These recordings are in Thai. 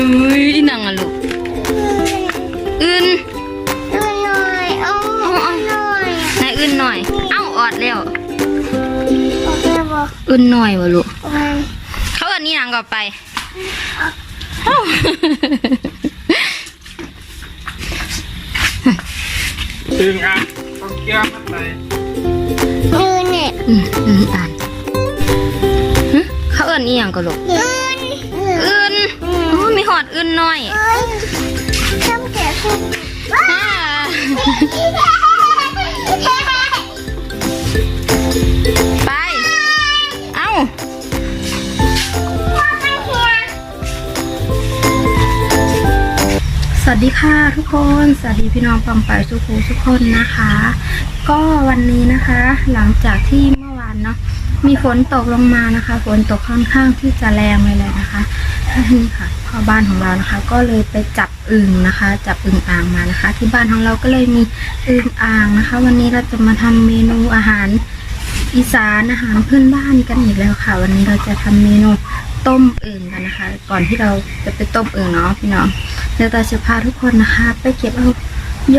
อุ้ยอีหนังอะลูกอื่นดูหน่อยเอาหน่อยนายอื่นหน่อย เอ้าออดแล้วโอเคบอกอื่นหน่อยวะลูกมันเขาอันนี้หนังก็ไปเอ้าตึงอะต้องเกี่ยวมันไปยืนเนี่ยอืมอืมอ่านหึเขาเอินอีหยังก็ลูกยืนอื่นโอ้มีหอดอื่นหน่อยเอ้ยทำเสียคุณอ่าไป เอ้า สวัสดีค่ะทุกคน สวัสดีพี่น้องปังไปทุกคนทุกคนนะคะ ก็วันนี้นะคะ หลังจากที่เมื่อวานเนาะมีฝนตกลงมานะคะ ฝนตกค่อนข้างที่จะแรงเลยเลยนะคะ นี่ค่ะพ่อบ้านของเรานะคะ ก็เลยไปจับอึ่งนะคะ จับอึ่งอ่างมานะคะ ที่บ้านของเราก็เลยมีอึ่งอ่างนะคะ วันนี้เราจะมาทำเมนูอาหารอีสานอาหารเพื่อนบ้านกันอีกแล้วค่ะ วันนี้เราจะทำเมนูต้มอึ่งกันนะคะ ก่อนที่เราจะไปต้มอึ่งเนาะพี่น้องเดี๋ยวเราจะพาทุกคนนะคะ ไปเก็บเอา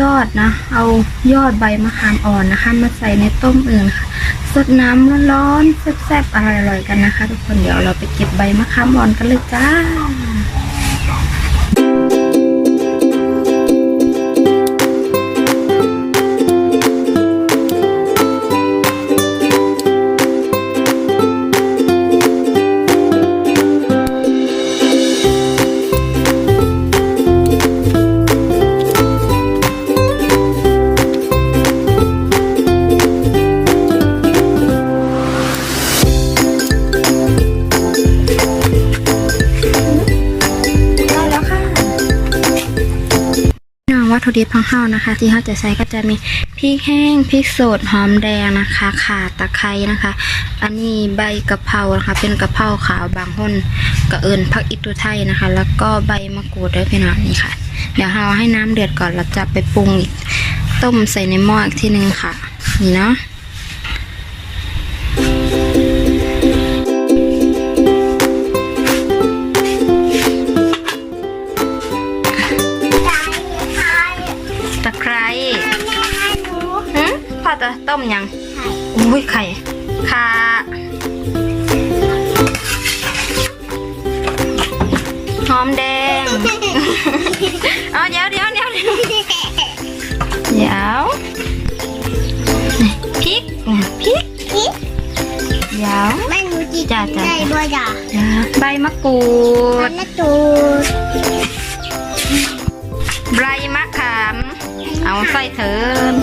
ยอดนะ เอายอดใบมะขามอ่อนนะคะ มาใส่ในต้มอึ่งค่ะ สดน้ำร้อนๆแซ่บๆอร่อยๆกันนะคะ ทุกคนเดี๋ยวเราไปเก็บใบมะขามอ่อนกันเลยจ้า ถุดิบของเฮานะคะ ที่เฮาจะใช้ก็จะมีพริกแห้งพริกสดหอมแดงนะคะข่าตะไคร้นะคะ อันนี้ใบกะเพรานะคะ เป็นกะเพราขาวบางห้นกระเอิญผักอิตุไทยนะคะ แล้วก็ใบมะกรูดด้วยพี่น้องนี่ค่ะ เดี๋ยวเฮาให้น้ำเดือดก่อนเราจะไปปรุงอีกต้มใส่ในหม้ออีกทีนึงค่ะ นี่เนาะ ต้มยังอุ้ยไข่ค่ะหอมแดงเอาเดี๋ยวเดี๋ยวเดี๋ยวเดี๋ยวเดี๋ยวนี่พริกนี่พริกนี่เดี๋ยวแม่หนูจีจ้ะจ้ะได้ด้วยจ้ะเดี๋ยวใบมะกรูดมันน่ะตูดใบมะขาม เอาใส่เถิน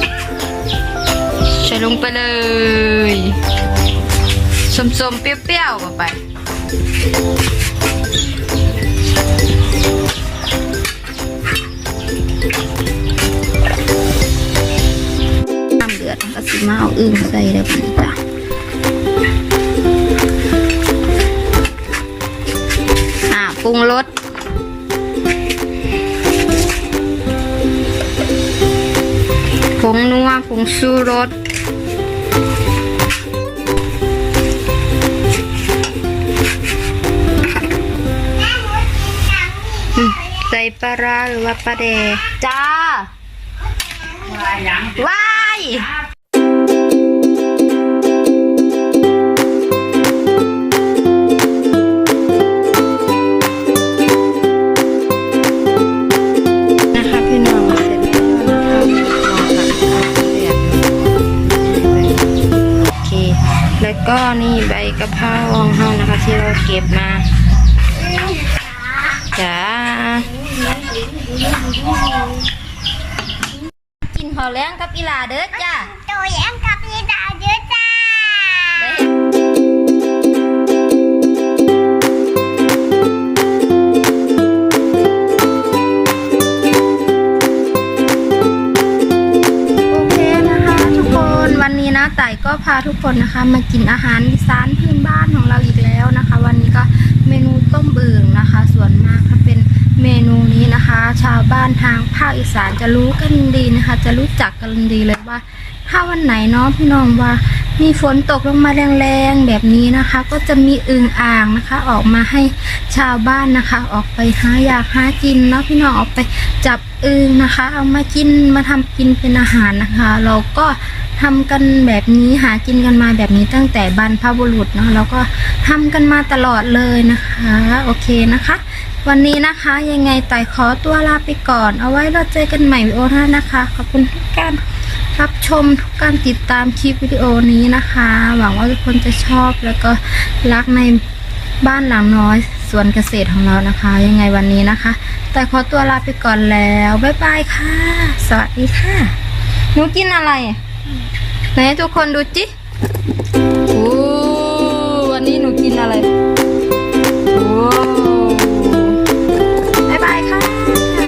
ใส่ลงไปเลยสมๆเปรี้ยวๆเข้าไป น้ำเดือดก็สิมาเอาอึ่งใส่เลยพี่จ้ะอะปรุงรสผงนัวผงชูรส ปลาร้าหรือว่าปลาแดกจ้าว้ายนะคะพี่น้องเสร็จแล้วนะคะโอเคแล้วก็นี่ใบกะเพราของเฮานะคะ ที่เราเก็บมาจ้า กินพอแล้งกับอีหลาเด้อจ้าตัวแยังกับยีดาเยอะจ้าโอเคนะคะทุกคนวันนี้นะไต่ก็พาทุกคนนะคะมากินอาหารอีสานพื้นบ้านของเราอีกแล้วนะคะ วันนี้ก็เมนูต้มบึ่งนะคะ ส่วนมากถ้าเป็นเมนูนี้นะคะ ชานทางภาคอีสานจะรู้กันดีนะคะ จะรู้จักกันดีเลยว่า ถ้าวันไหนเนาะพี่น้องว่า มีฝนตกลงมาแรงๆแบบนี้นะคะ ก็จะมีอึ่งอ่างนะคะ ออกมาให้ชาวบ้านนะคะ ออกไปหาอยากหากินเนาะพี่น้องออกไปจับอึ่งนะคะ เอามากินมาทำกินเป็นอาหารนะคะ เราก็ทำกันแบบนี้หากินกันมาแบบนี้ตั้งแต่บรรพบุรุษเนาะแล้วก็ทำกันมาตลอดเลยนะคะ โอเคนะคะ วันนี้นะคะ ยังไงไต่ขอตัวลาไปก่อน เอาไว้เราเจอกันใหม่วิดีโอหน้านะคะ ขอบคุณทุกการรับชมทุกการติดตามคลิปวิดีโอนี้นะคะ หวังว่าทุกคนจะชอบแล้วก็รักในบ้านหลังน้อยสวนเกษตรของเรานะคะ ยังไงวันนี้นะคะ แต่ขอตัวลาไปก่อนแล้วบ๊ายบายค่ะ สวัสดีค่ะหนูกินอะไรไหนทุกคนดูจิโอ้วันนี้หนูกินอะไรว้า